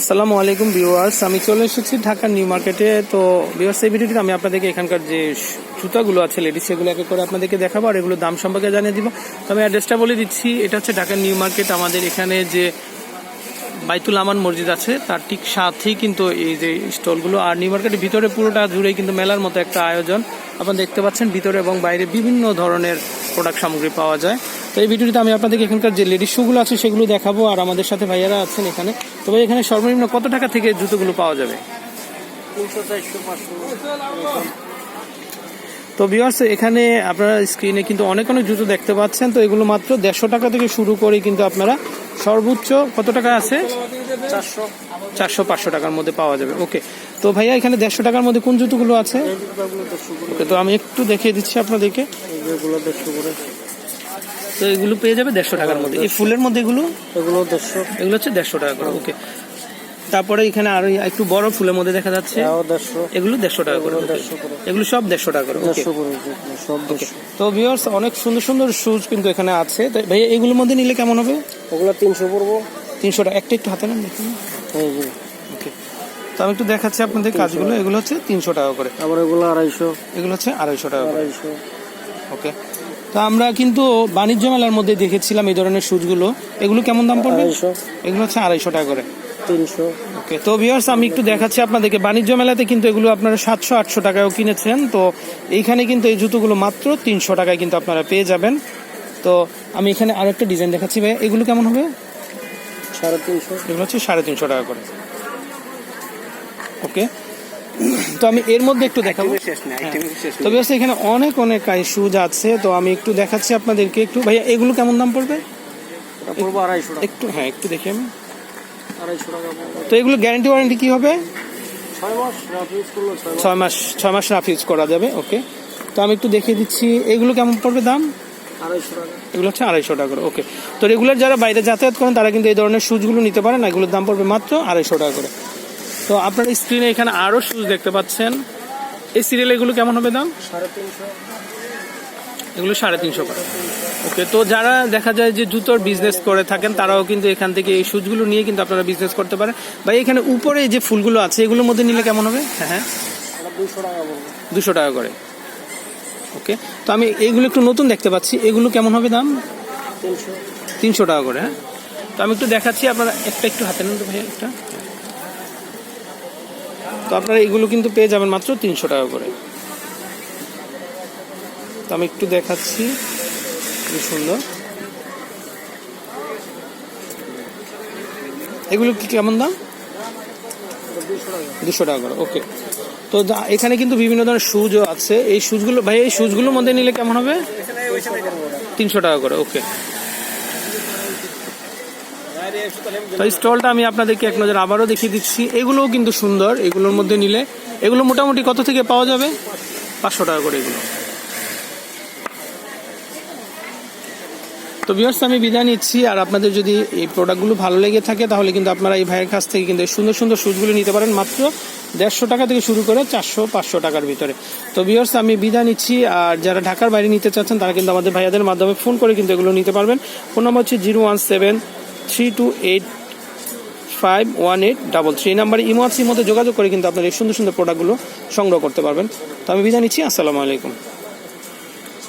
আসসালামু আলাইকুম ভিউয়ার্স, আমি চলে এসেছি ঢাকার নিউ মার্কেটে। তো ভিউয়ার্স, এই ভিডিওটিতে আমি আপনাদেরকে এখানকার যে জুতাগুলো আছে লেডিস সেগুলো একে করে আপনাদেরকে দেখাবো আর এগুলোর দাম সম্পর্কে জানিয়ে দিব। তো আমি অ্যাড্রেসটা বলে দিচ্ছি, এটা হচ্ছে ঢাকার নিউ মার্কেট। আমাদের এখানে যে বাইতুল আমান মসজিদ আছে, তার ঠিক সাথেই কিন্তু এই যে স্টলগুলো। আর নিউ মার্কেটের ভিতরে পুরোটা জুড়েই কিন্তু মেলার মতো একটা আয়োজন। আপনারা দেখতে পাচ্ছেন, ভিতরে এবং বাইরে বিভিন্ন ধরনের প্রোডাক্ট সামগ্রী পাওয়া যায়। তো এই ভিডিওটিতে আমি আপনাদেরকে এখানকার যে লেডিস শুগুলো আছে সেগুলো দেখাবো আর আমাদের সাথে ভাইয়ারা আছেন এখানে। তো ভাই এখানে সর্বনিম্ন কত টাকা থেকে জুতোগুলো পাওয়া যাবে? তো ভিউয়ার্স এখানে আপনারা স্ক্রিনে কিন্তু অনেক অনেক জুতো দেখতে পাচ্ছেন। তো এগুলো মাত্র দেড়শো টাকা থেকে শুরু করে কিন্তু আপনারা সর্বোচ্চ কত টাকা আছে? চারশো। চারশো পাঁচশো টাকার মধ্যে পাওয়া যাবে। ওকে। তো ভাইয়া এখানে দেড়শো টাকার মধ্যে কোন জুতোগুলো আছে? ওকে তো আমি একটু দেখিয়ে দিচ্ছি আপনাদেরকে এই যেগুলো দেড়শো করে তো এগুলো পেয়ে যাবে দেড়শো টাকার মধ্যে। এই ফুলের মধ্যে এগুলো? এগুলো দেড়শো। এগুলো হচ্ছে দেড়শো টাকা করে ওকে। তারপরে এখানে আরও একটু বড় ফুলের মধ্যে দেখা যাচ্ছে। এগুলো দেড়শো টাকা করে এগুলো সব দেড়শো টাকা করে তো ভিউয়ার্স অনেক সুন্দর সুন্দর শুজ কিন্তু এখানে আছে। তো ভাইয়া এগুলোর মধ্যে নিলে কেমন হবে? ওগুলো তিনশো পড়ব। তিনশো টাকা একটা একটু হাতে নেন দেখুন ওকে। তো আমি একটু দেখাচ্ছি আপনাদের কাজগুলো। এগুলো হচ্ছে তিনশো টাকা করে। আবার এগুলো আড়াইশো। এগুলো হচ্ছে আড়াইশো টাকা করে। আড়াইশো। ওকে। তো আমরা কিন্তু বাণিজ্য মেলার মধ্যে দেখেছিলাম এই ধরনের শুজগুলো এগুলো কেমন দাম পড়বে? এগুলো হচ্ছে আড়াইশো টাকা করে। তিনশো। ওকে তো ভিউয়ার্স আমি একটু দেখাচ্ছি আপনাদেরকে। বাণিজ্য মেলাতে কিন্তু এগুলো আপনারা সাতশো আটশো টাকায়ও কিনেছেন। তো এইখানে কিন্তু এই জুতোগুলো মাত্র তিনশো টাকায় কিন্তু আপনারা পেয়ে যাবেন। তো আমি এখানে আরও একটা ডিজাইন দেখাচ্ছি ভাই। এগুলো কেমন হবে? সাড়ে তিনশো। এগুলো হচ্ছে সাড়ে তিনশো টাকা করে। ওকে তো আমি এর মধ্যে একটু দেখাবো। শেষ নেই হ্যাঁ। তো ব্যবস্থা এখানে অনেক অনেক শুজ আছে তো আমি একটু দেখাচ্ছি আপনাদেরকে একটু। ভাইয়া এগুলো কেমন দাম পড়বে? পড়ব আড়াইশো একটু হ্যাঁ একটু দেখি আমি। আড়াইশো টাকা তো এগুলো গ্যারান্টি ওয়ারেন্টি কি হবে? ছয় মাস ছয় মাস। রাফ ইউজ করা যাবে ওকে তো আমি একটু দেখিয়ে দিচ্ছি এগুলো কেমন পড়বে দাম? এগুলো হচ্ছে আড়াইশো টাকা করে ওকে তো রেগুলার যারা বাইরে যাতায়াত করেন তারা কিন্তু এই ধরনের শুজগুলো নিতে পারেন এগুলোর দাম পড়বে মাত্র আড়াইশো টাকা করে। তো আপনার স্ক্রিনে এখানে আরও শুজ দেখতে পাচ্ছেন। এই সিরিয়াল এগুলো কেমন হবে দাম? এগুলো সাড়ে তিনশো করে। ওকে, তো যারা দেখা যায় যে জুতোর বিজনেস করে থাকেন, তারাও কিন্তু এখান থেকে এই শুজগুলো নিয়ে কিন্তু আপনারা বিজনেস করতে পারেন। বা এখানে উপরে যে ফুলগুলো আছে, এগুলোর মধ্যে নিলে কেমন হবে? হ্যাঁ হ্যাঁ। দুশো টাকা করে। ওকে, তো আমি এইগুলো একটু নতুন দেখতে পাচ্ছি। এগুলো কেমন হবে দাম? তিনশো টাকা করে হ্যাঁ। তো আমি একটু দেখাচ্ছি, আপনারা একটা একটু হাতে নেন তো ভাই, একটা। তো আপনারা এগুলো কিন্তু পেয়ে যাবেন মাত্র তিনশো টাকা করে। তো আমি একটু দেখাচ্ছি খুব সুন্দর। এগুলো কি কেমন দাম? দুশো টাকা করে, ওকে। তো এখানে কিন্তু বিভিন্ন ধরনের শুজও আছে। এই শুজগুলো, ভাই, এই শুজগুলোর মধ্যে নিলে কেমন হবে? তিনশো টাকা করে, ওকে। তো স্টলটা আমি আপনাদেরকে এক নজর আবারও দেখিয়ে দিচ্ছি। এগুলোও কিন্তু সুন্দর, এগুলোর মধ্যে নিলে। এগুলো মোটামুটি কত থেকে পাওয়া যাবে? পাঁচশো টাকা করে এগুলো। তো ভিউয়ার্স আমি বিদায় নিচ্ছি। আর আপনাদের যদি এই প্রোডাক্টগুলো ভালো লেগে থাকে, তাহলে কিন্তু আপনারা এই ভাইয়ের কাছ থেকে কিন্তু সুন্দর সুন্দর শুজগুলো নিতে পারেন মাত্র দেড়শো টাকা থেকে শুরু করে চারশো, পাঁচশো টাকার ভিতরে। তো ভিউয়ার্স আমি বিদায় নিচ্ছি। আর যারা ঢাকার বাইরে নিতে চাচ্ছেন, তারা কিন্তু আমাদের ভাইয়াদের মাধ্যমে ফোন করে কিন্তু এগুলো নিতে পারবেন। ফোন নম্বর হচ্ছে zero one seven three two eight five one eight double three এই নাম্বারে ইমো আর সির মধ্যে যোগাযোগ করে কিন্তু আপনার এই সুন্দর সুন্দর প্রোডাক্টগুলো সংগ্রহ করতে পারবেন। তো আমি বিদায় নিচ্ছি, আসসালামু আলাইকুম।